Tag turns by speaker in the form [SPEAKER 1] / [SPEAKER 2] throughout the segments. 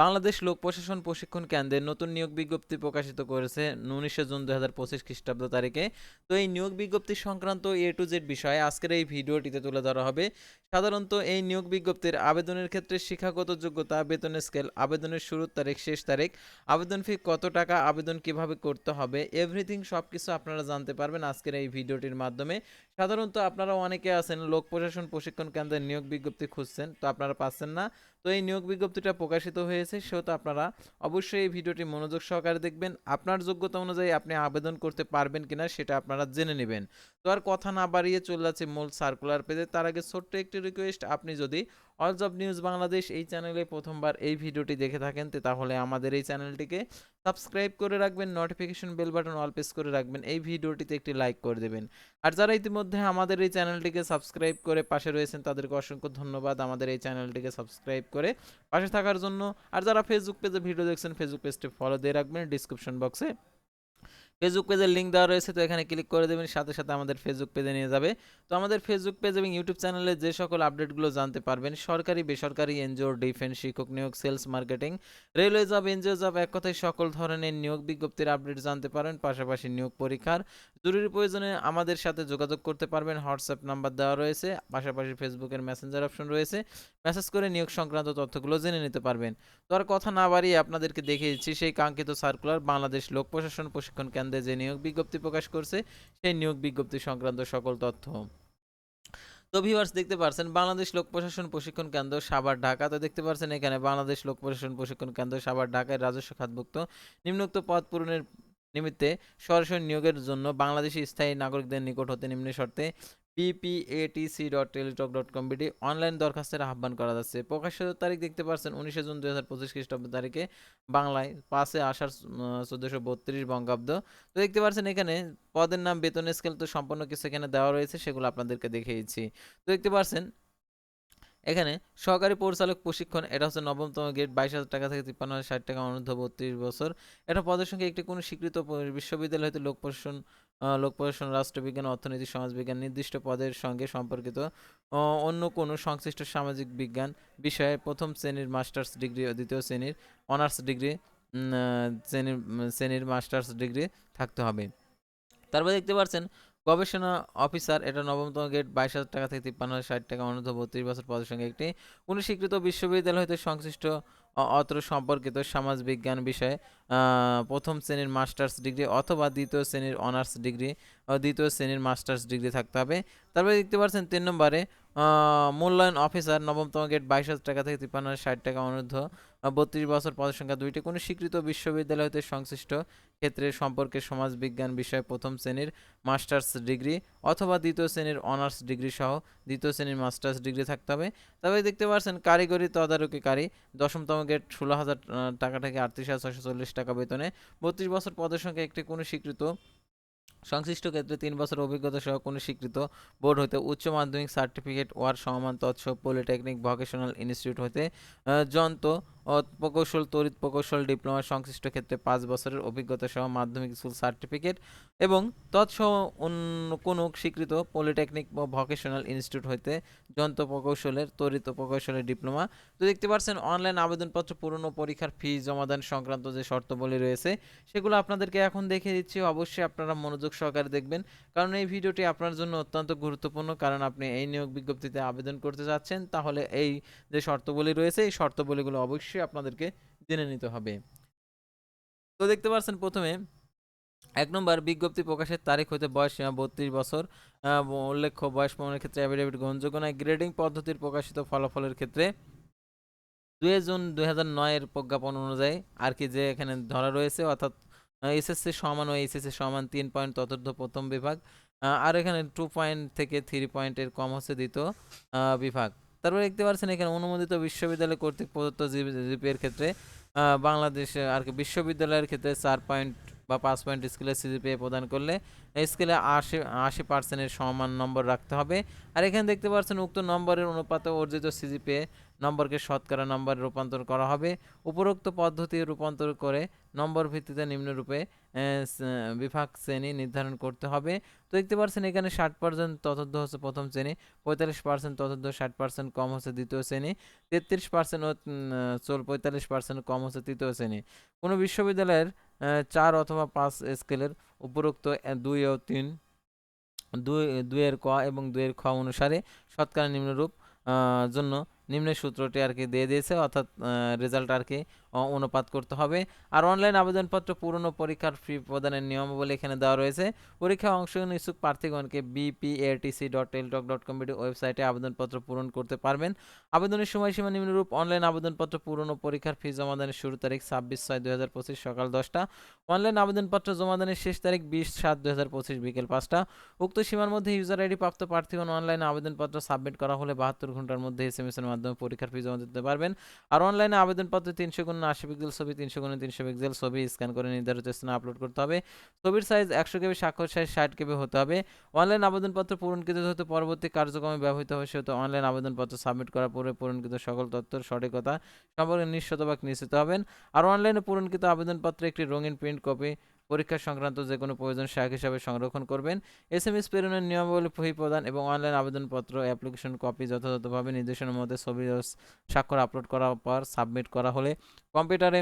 [SPEAKER 1] বাংলাদেশ লোক প্রশাসন প্রশিক্ষণ কেন্দ্রের নতুন নিয়োগ বিজ্ঞপ্তি প্রকাশিত করেছে উনিশে জুন দুই হাজার পঁচিশ খ্রিস্টাব্দ তারিখে। তো এই নিয়োগ বিজ্ঞপ্তি সংক্রান্ত এ টু জেড বিষয়ে আজকের এই ভিডিওটিতে তুলে ধরা হবে। সাধারণত এই নিয়োগ বিজ্ঞপ্তির আবেদনের ক্ষেত্রে শিক্ষাগত যোগ্যতা বেতনের স্কেল, আবেদনের শুরুর তারিখ, শেষ তারিখ, আবেদন ফি কত টাকা, আবেদন কীভাবে করতে হবে, এভরিথিং সব কিছু আপনারা জানতে পারবেন আজকের এই ভিডিওটির মাধ্যমে। সাধারণত আপনারা অনেকে আছেন, লোক প্রশাসন প্রশিক্ষণ কেন্দ্রের নিয়োগ বিজ্ঞপ্তি খুঁজছেন, তো আপনারা পাচ্ছেন না। তো এই নিয়োগ বিজ্ঞপ্তিটা প্রকাশিত হয়েছে, সেহেতু আপনারা অবশ্যই এই ভিডিওটি মনোযোগ সহকারে দেখবেন। আপনার যোগ্যতা অনুযায়ী আপনি আবেদন করতে পারবেন কিনা সেটা আপনারা জেনে নেবেন। তো আর কথা না বাড়িয়ে চলে যাচ্ছে মূল সার্কুলার পেজে তার আগে ছোট্ট একটি রিকোয়েস্ট আপনি যদি অল জব নিউজ বাংলাদেশ এই চ্যানেলে প্রথমবার এই ভিডিওটি দেখে থাকেন তাহলে আমাদের এই চ্যানেলটিকে সাবস্ক্রাইব করে রাখবেন notification bell button all press করে রাখবেন, এই ভিডিওটিতে একটি লাইক করে দেবেন। আর যারা ইতিমধ্যে আমাদের এই চ্যানেলটিকে সাবস্ক্রাইব করে পাশে রয়েছেন, তাদেরকে অসংখ্য ধন্যবাদ আমাদের এই চ্যানেলটিকে সাবস্ক্রাইব করে পাশে থাকার জন্য। আর যারা ফেসবুক পেজে ভিডিও দেখছেন ফেসবুক পেজটি ফলো দিয়ে রাখবেন ডিসক্রিপশন বক্সে ফেসবুক পেজের লিঙ্ক দেওয়া রয়েছে, তো এখানে ক্লিক করে দেবেন, সাথে সাথে আমাদের ফেসবুক পেজে নিয়ে যাবে। তো আমাদের ফেসবুক পেজ এবং ইউটিউব চ্যানেলে যে সকল আপডেটগুলো জানতে পারবেন, সরকারি, বেসরকারি এনজিও ডিফেন্স শিক্ষক নিয়োগ sales marketing railway job NGO job এক কথায় সকল ধরনের নিয়োগ বিজ্ঞপ্তির আপডেট জানতে পারেন পাশাপাশি নিয়োগ পরীক্ষার জরুরি প্রয়োজনে আমাদের সাথে যোগাযোগ করতে পারবেন হোয়াটসঅ্যাপ নাম্বার দেওয়া রয়েছে, পাশাপাশি ফেসবুকের মেসেঞ্জার অপশন রয়েছে মেসেজ করে নিয়োগ সংক্রান্ত তথ্যগুলো জেনে নিতে পারবেন। তো আর কথা না বাড়িয়ে আপনাদেরকে দেখিয়ে দিচ্ছি, সেই কাঙ্ক্ষিত সার্কুলার বাংলাদেশ লোক প্রশাসন প্রশিক্ষণ কেন্দ্রে যে নিয়োগ বিজ্ঞপ্তি প্রকাশ করছে, সেই নিয়োগ বিজ্ঞপ্তি সংক্রান্ত সকল তথ্য। তো ভিউয়ার্স দেখতে পারছেন, বাংলাদেশ লোক প্রশাসন প্রশিক্ষণ কেন্দ্র সাভার, ঢাকা। তো দেখতে পারছেন এখানে বাংলাদেশ লোক প্রশাসন প্রশিক্ষণ কেন্দ্র সাভার, ঢাকায় রাজস্ব খাতভুক্ত নিম্নোক্ত পদ পূরণের নিমিত্তে সরাসরি নিয়োগের জন্য বাংলাদেশি স্থায়ী নাগরিকদের নিকট হতে নিম্ন শর্তে PPATC dot teletalk dot com BD online দরখাস্তের আহ্বান করা যাচ্ছে। প্রকাশের তারিখ দেখতে পাচ্ছেন উনিশে জুন দুই হাজার পঁচিশ খ্রিস্টাব্দ তারিখে বাংলায় পাশে আষাঢ় চোদ্দোশো বত্রিশ বঙ্গাব্দ। তো দেখতে পাচ্ছেন এখানে পদের নাম, বেতন স্কেল তো সম্পূর্ণ কিছু এখানে দেওয়া রয়েছে, সেগুলো আপনাদেরকে দেখিয়েছি। তো দেখতে পাচ্ছেন এখানে সহকারী পরিচালক প্রশিক্ষণ, এটা হচ্ছে নবমতম গেট বাইশ হাজার টাকা থেকে তিপ্পান্ন হাজার ষাট টাকা অনূর্ধ্ব বত্রিশ বছর। এটা পদের সঙ্গে একটি কোনো স্বীকৃত বিশ্ববিদ্যালয় হতে লোক প্রশাসন লোক প্রশাসন রাষ্ট্রবিজ্ঞান, অর্থনীতি, সমাজবিজ্ঞান নির্দিষ্ট পদের সঙ্গে সম্পর্কিত অন্য কোনো সংশ্লিষ্ট সামাজিক বিজ্ঞান বিষয়ে প্রথম শ্রেণির মাস্টার্স ডিগ্রি ও দ্বিতীয় শ্রেণির অনার্স ডিগ্রি শ্রেণির শ্রেণির মাস্টার্স ডিগ্রি থাকতে হবে। তারপরে দেখতে পাচ্ছেন গবেষণা অফিসার, এটা নবমতম গেট বাইশ হাজার টাকা থেকে তিপ্পান্ন হাজার ষাট টাকা, অনূর্ধ্ব বত্রিশ বছর পদের সঙ্গে একটি কোনো স্বীকৃত বিশ্ববিদ্যালয় হতে সংশ্লিষ্ট অত্র সম্পর্কিত সমাজ বিজ্ঞান বিষয়ে প্রথম শ্রেণির মাস্টার্স ডিগ্রি অথবা দ্বিতীয় শ্রেণির অনার্স ডিগ্রি দ্বিতীয় শ্রেণির মাস্টার্স ডিগ্রি থাকতে হবে। তারপরে দেখতে পাচ্ছেন তিন নম্বরে মূল্যায়ন অফিসার নবমতম গেট বাইশ হাজার টাকা থেকে তিপ্পান্ন ষাট টাকা অনূর্ধ্ব। বত্রিশ বছর পদের সংখ্যা দুইটি। কোনো স্বীকৃত বিশ্ববিদ্যালয় হতে সংশ্লিষ্ট ক্ষেত্রে সম্পর্কে সমাজ বিজ্ঞান বিষয়ে প্রথম শ্রেণির মাস্টার্স ডিগ্রি অথবা দ্বিতীয় শ্রেণির অনার্স ডিগ্রি সহ দ্বিতীয় শ্রেণির মাস্টার্স ডিগ্রি থাকতে হবে। তবে দেখতে পাচ্ছেন, কারিগরি তদারকিকারী দশমতম গেট ষোলো হাজার টাকা থেকে আটত্রিশ হাজার ছশো চল্লিশ টাকা বেতনে। বত্রিশ বছর পদের সংখ্যা একটি কোনো স্বীকৃত সংশ্লিষ্ট ক্ষেত্রে তিন বছর অভিজ্ঞতা সহ কোনো স্বীকৃত বোর্ড হতে উচ্চ মাধ্যমিক সার্টিফিকেট ওয়ার সমান তৎসব পলিটেকনিক ভকেশনাল ইনস্টিটিউট হতে যন্ত্র প্রকৌশল, তড়িৎ প্রকৌশল, ডিপ্লোমা সংশ্লিষ্ট ক্ষেত্রে পাঁচ বছরের অভিজ্ঞতা সহ মাধ্যমিক স্কুল সার্টিফিকেট এবং তৎসহ অন্য কোনো স্বীকৃত পলিটেকনিক বা ভকেশনাল ইনস্টিটিউট হইতে যন্ত্র প্রকৌশলের, তড়িৎ প্রকৌশলের ডিপ্লোমা তো দেখতে পাচ্ছেন অনলাইন আবেদনপত্র পূরণ ও পরীক্ষার ফি জমাদান সংক্রান্ত যে শর্তাবলী রয়েছে, সেগুলো আপনাদেরকে এখন দেখে দিচ্ছি। অবশ্যই আপনারা মনোযোগ সহকারে দেখবেন, কারণ এই ভিডিওটি আপনার জন্য অত্যন্ত গুরুত্বপূর্ণ। কারণ আপনি এই নিয়োগ বিজ্ঞপ্তিতে আবেদন করতে যাচ্ছেন, তাহলে এই যে শর্তাবলী রয়েছে, এই শর্তাবলীগুলো অবশ্যই আপনাদেরকে জেনে নিতে হবে। তো দেখতে পাচ্ছেন প্রথমে, এক নম্বর, বিজ্ঞপ্তি প্রকাশের তারিখ হতে বয়স সীমা বত্রিশ বছর। উল্লেখ্য, বয়স প্রমাণের ক্ষেত্রে অ্যাফিডেভিট গ্রহণযোগ্য নয়। গ্রেডিং পদ্ধতির প্রকাশিত ফলাফলের ক্ষেত্রে দুই জুন দুই হাজার নয়ের প্রজ্ঞাপন অনুযায়ী আর কি যে এখানে ধরা রয়েছে, অর্থাৎ এসএসসি সমান ও এইচএসসি সমান তিন পয়েন্ট চতুর্থ প্রথম বিভাগ আর এখানে টু পয়েন্ট থেকে থ্রি পয়েন্টের কম হচ্ছে দ্বিতীয় বিভাগ। তারপরে দেখতে পাচ্ছেন এখানে অনুমোদিত বিশ্ববিদ্যালয় কর্তৃক প্রদত্ত জিপিএর ক্ষেত্রে বাংলাদেশে, আর কি বিশ্ববিদ্যালয়ের ক্ষেত্রে চার পয়েন্ট বা পাঁচ পয়েন্ট স্কেলের সিজিপিএ প্রদান করলে স্কেলে আশি আশি পার্সেন্টের সমান নম্বর রাখতে হবে। আর এখানে দেখতে পাচ্ছেন উক্ত নম্বরের অনুপাতে অর্জিত সিজিপিএ নম্বরকে শতকরা নম্বরে রূপান্তর করা হবে। উপরোক্ত পদ্ধতি রূপান্তর করে নম্বর ভিত্তিতে নিম্নরূপে বিভাগ শ্রেণি নির্ধারণ করতে হবে। তো দেখতে পাচ্ছেন এখানে ষাট পার্সেন্ট তথ্য হচ্ছে প্রথম শ্রেণি, পঁয়তাল্লিশ পার্সেন্ট তথ্য ষাট পার্সেন্ট কম হচ্ছে দ্বিতীয় শ্রেণি, তেত্রিশ পার্সেন্ট ও চল পঁয়তাল্লিশ পার্সেন্ট কম হচ্ছে তৃতীয় শ্রেণি। কোনো বিশ্ববিদ্যালয়ের চার অথবা পাঁচ স্কেলের উপরোক্ত দুই ও তিন, দুই, দুইয়ের ক এবং দুইয়ের খ অনুসারে শতকরা নিম্নরূপ জন্য নিম্নের সূত্রটি আর কি দিয়ে দিয়েছে, অর্থাৎ রেজাল্ট আর কি অনুপাত করতে হবে। আর অনলাইন আবেদনপত্র পূরণ পরীক্ষার ফি প্রদানের নিয়মাবলী এখানে দেওয়া রয়েছে। পরীক্ষায় অংশগ্রহণ ইচ্ছুক প্রার্থীগণকে BPATC dot teletalk dot computer ওয়েবসাইটে আবেদনপত্র পূরণ করতে পারবেন। আবেদনের সময়সীমা নিম্নরূপ। অনলাইন আবেদনপত্র পূরণ পরীক্ষার ফি জমাদানের শুরু তারিখ ছাব্বিশ ছয় দুই হাজার পঁচিশ সকাল দশটা। অনলাইন আবেদনপত্র জমাদানের শেষ তারিখ বিশ সাত দুই হাজার পঁচিশ বিকেল পাঁচটা। উক্ত সীমার মধ্যে ইউজার আইডি প্রাপ্ত প্রার্থীগণ অনলাইন আবেদনপত্র সাবমিট করা হলে বাহাত্তর ঘণ্টার মধ্যে এস এম এস এর মাধ্যমে পরীক্ষার ফি জমা দিতে পারবেন। আর অনলাইনে আবেদনপত্র তিনশো গুণ আশি পিক্সেল ছবি, তিনশো গুণ তিনশো পিক্সেল ছবি স্ক্যান করে নির্ধারিত স্থানে আপলোড করতে হবে। ছবির সাইজ একশো কেবি স্বাক্ষর সাইজ ষাট কেবি হতে হবে। অনলাইন আবেদনপত্র পূরণকৃত হতে পরবর্তী কার্যক্রমে ব্যবহৃত হবে সেহেতু অনলাইন আবেদনপত্র সাবমিট করার পরে পূরণকৃত সকল তথ্যের সঠিকতা সম্পর্কে নিঃশতভাগ নিশ্চিত হবেন। আর অনলাইনে পূরণকৃত আবেদনপত্রে একটি রঙিন প্রিন্ট কপি পরীক্ষা সংক্রান্ত যে কোনো প্রয়োজন শাক হিসাবে সংরক্ষণ করবেন। এস এম এস প্রেরণের নিয়মাবলী ফি প্রদান এবং অনলাইন আবেদনপত্র, অ্যাপ্লিকেশন কপি যথাযথভাবে নির্দেশনার মধ্যে ছবি স্বাক্ষর আপলোড করার পর সাবমিট করা হলে কম্পিউটারে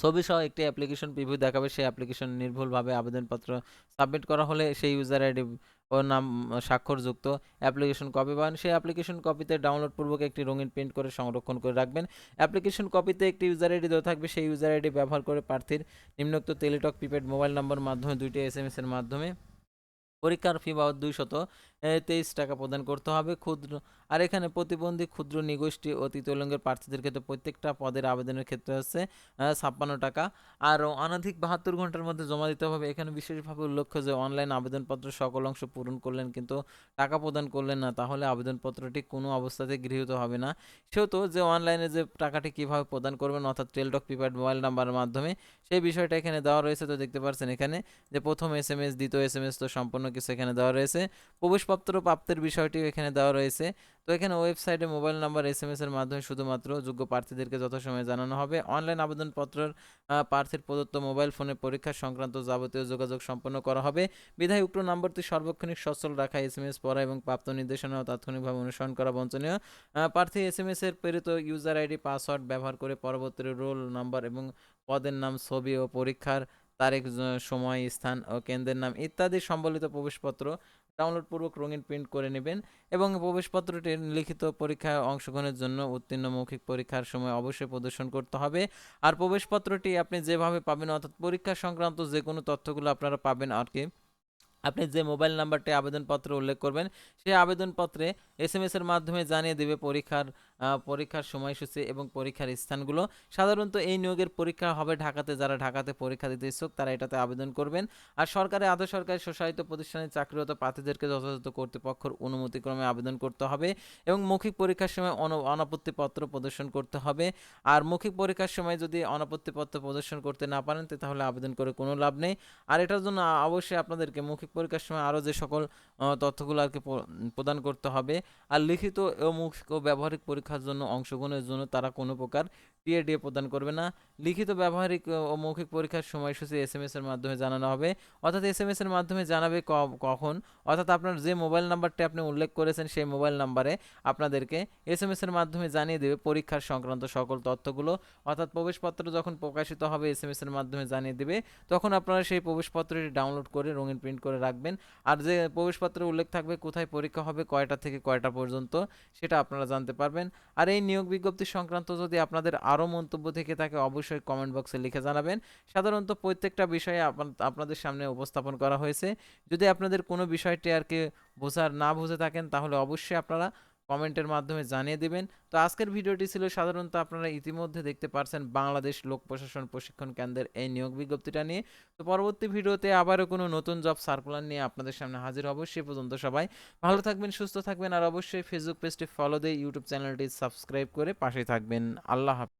[SPEAKER 1] ছবি সহ একটি অ্যাপ্লিকেশন প্রিভিউ দেখাবে। সেই অ্যাপ্লিকেশন নির্ভুলভাবে আবেদনপত্র সাবমিট করা হলে সেই ইউজার আইডি ও নাম স্বাক্ষরযুক্ত অ্যাপ্লিকেশন কপি পান সেই অ্যাপ্লিকেশন কপিতে ডাউনলোড পূর্বক একটি রঙিন প্রিন্ট করে সংরক্ষণ করে রাখবেন। অ্যাপ্লিকেশন কপিতে একটি ইউজার আইডি দেওয়া থাকবে। সেই ইউজার আইডি ব্যবহার করে প্রার্থীর নিম্নোক্ত টেলিটক প্রিপেড মোবাইল নম্বর মাধ্যমে দুইটি এস এম এর মাধ্যমে পরীক্ষার ফি বাবদ দুইশত। তেইশ টাকা প্রদান করতে হবে। ক্ষুদ্র, আর এখানে প্রতিবন্ধী ক্ষুদ্র নিগোষ্ঠী ও তৃতীয় লিঙ্গের প্রার্থীদের ক্ষেত্রে প্রত্যেকটা পদের আবেদনের ক্ষেত্রে হচ্ছে ছাপ্পান্ন টাকা। আর অনধিক বাহাত্তর ঘণ্টার মধ্যে জমা দিতে হবে। এখানে বিশেষভাবে উল্লেখ্য যে, অনলাইন আবেদনপত্র সকল অংশ পূরণ করলেন কিন্তু টাকা প্রদান করলেন না। তাহলে আবেদনপত্রটি কোনো অবস্থাতে গৃহীত হবে না। সেহেতু যে, অনলাইনে যে, টাকাটি কীভাবে প্রদান করবেন অর্থাৎ টেলটক প্রিপেড মোবাইল নাম্বারের মাধ্যমে, সেই বিষয়টা এখানে দেওয়া রয়েছে। তো দেখতে পাচ্ছেন এখানে যে, প্রথম এস এম এস দ্বিতীয় এস এম এস তো সম্পূর্ণ কিছু এখানে দেওয়া রয়েছে। প্রবেশপত্র প্রাপ্তের বিষয়টি এখানে দেওয়া রয়েছে। তো এখানে ওয়েবসাইটে মোবাইল নাম্বার এস এম এর মাধ্যমে শুধুমাত্র যোগ্য প্রার্থীদেরকে যথাসময়ে জানানো হবে। অনলাইন আবেদনপত্রের প্রার্থীর প্রদত্ত মোবাইল ফোনে পরীক্ষা সংক্রান্ত যাবতীয় যোগাযোগ সম্পন্ন করা হবে। বিধায় উক্ত নম্বরটি সার্বক্ষণিক সচল রাখা এস এম এস পড়া এবং প্রাপ্ত নির্দেশনা ও তাৎক্ষণিকভাবে অনুসরণ করা বঞ্চনীয়। প্রার্থী এস এম এস এর প্রেরিত ইউজার আইডি, পাসওয়ার্ড ব্যবহার করে পরবর্তী রোল নাম্বার এবং পদের নাম, ছবি ও পরীক্ষার তারিখ সময়, স্থান ও কেন্দ্রের নাম ইত্যাদি সম্বলিত প্রবেশপত্র ডাউনলোড পূর্বক রঙিন প্রিন্ট করে নেবেন এবং প্রবেশপত্রটির লিখিত পরীক্ষায় অংশগ্রহণের জন্য উত্তীর্ণ মৌখিক পরীক্ষার সময় অবশ্যই প্রদর্শন করতে হবে। আর প্রবেশপত্রটি আপনি যেভাবে পাবেন, অর্থাৎ পরীক্ষা সংক্রান্ত যে কোনো তথ্যগুলো আপনারা পাবেন আর কি, আপনি যে মোবাইল নাম্বারটি আবেদনপত্রে উল্লেখ করবেন, সেই আবেদনপত্রে এস এম এসের মাধ্যমে জানিয়ে দেবে পরীক্ষার পরীক্ষার সময়সূচি এবং পরীক্ষার স্থানগুলো। সাধারণত এই নিয়োগের পরীক্ষা হবে ঢাকাতে। যারা ঢাকাতে পরীক্ষা দিতে ইচ্ছুক, তারা এটাতে আবেদন করবেন। আর সরকারি, আধা সরকারি স্বশাসিত প্রতিষ্ঠানে চাকরিরত প্রার্থীদেরকে যথাযথ কর্তৃপক্ষের অনুমতিক্রমে আবেদন করতে হবে এবং মৌখিক পরীক্ষার সময় অন অনাপত্তিপত্র প্রদর্শন করতে হবে। আর মৌখিক পরীক্ষার সময় যদি অনাপত্তিপত্র প্রদর্শন করতে না পারেন তাহলে আবেদন করে কোনো লাভ নেই। আর এটার জন্য অবশ্যই আপনাদেরকে মৌখিক পরীক্ষার সময় আরও যে সকল তথ্যগুলো আর কি প্রদান করতে হবে। আর লিখিত ও মৌখিক ও ব্যবহারিক পরীক্ষার জন্য, অংশগ্রহণের জন্য তারা কোনো প্রকার টিএডিএ প্রদান করবে না। লিখিত, ব্যবহারিক ও মৌখিক পরীক্ষার সময়সূচি এস এম এস এর মাধ্যমে জানানো হবে। অর্থাৎ এস এম এস এর মাধ্যমে জানাবে কখন? অর্থাৎ আপনার যে মোবাইল নাম্বারটি আপনি উল্লেখ করেছেন, সেই মোবাইল নাম্বারে আপনাদেরকে এস এম এস এর মাধ্যমে জানিয়ে দেবে পরীক্ষার সংক্রান্ত সকল তথ্যগুলো। অর্থাৎ প্রবেশপত্র যখন প্রকাশিত হবে এস এম এস এর মাধ্যমে জানিয়ে দেবে, তখন আপনারা সেই প্রবেশপত্রটি ডাউনলোড করে রঙিন প্রিন্ট করে রাখবেন। আর যে প্রবেশপত্রে উল্লেখ থাকবে, কোথায় পরীক্ষা হবে, কয়টা থেকে কয়টা পর্যন্ত, সেটা আপনারা জানতে পারবেন। আর এই নিয়োগ বিজ্ঞপ্তি সংক্রান্ত যদি আপনাদের আরও মন্তব্য থেকে থাকে, অবশ্যই কমেন্ট বক্সে লিখে জানাবেন। সাধারণত প্রত্যেকটা বিষয়ে আপন- আপনাদের সামনে উপস্থাপন করা হয়েছে। যদি আপনাদের কোনো বিষয়টি আর কি বোঝার না বুঝে থাকেন, তাহলে অবশ্যই আপনারা কমেন্টের মাধ্যমে জানিয়ে দেবেন। তো আজকের ভিডিওটি ছিল সাধারণত আপনারা ইতিমধ্যে দেখতে পারছেন বাংলাদেশ লোক প্রশাসন প্রশিক্ষণ কেন্দ্রের এই নিয়োগ বিজ্ঞপ্তিটা নিয়ে। তো পরবর্তী ভিডিওতে আবারও কোনো নতুন জব সার্কুলার নিয়ে আপনাদের সামনে হাজির হব, সে পর্যন্ত সবাই ভালো থাকবেন, সুস্থ থাকবেন, আর অবশ্যই ফেসবুক পেজটি ফলো দিয়ে ইউটিউব চ্যানেলটি সাবস্ক্রাইব করে পাশে থাকবেন। আল্লাহ হাফেজ।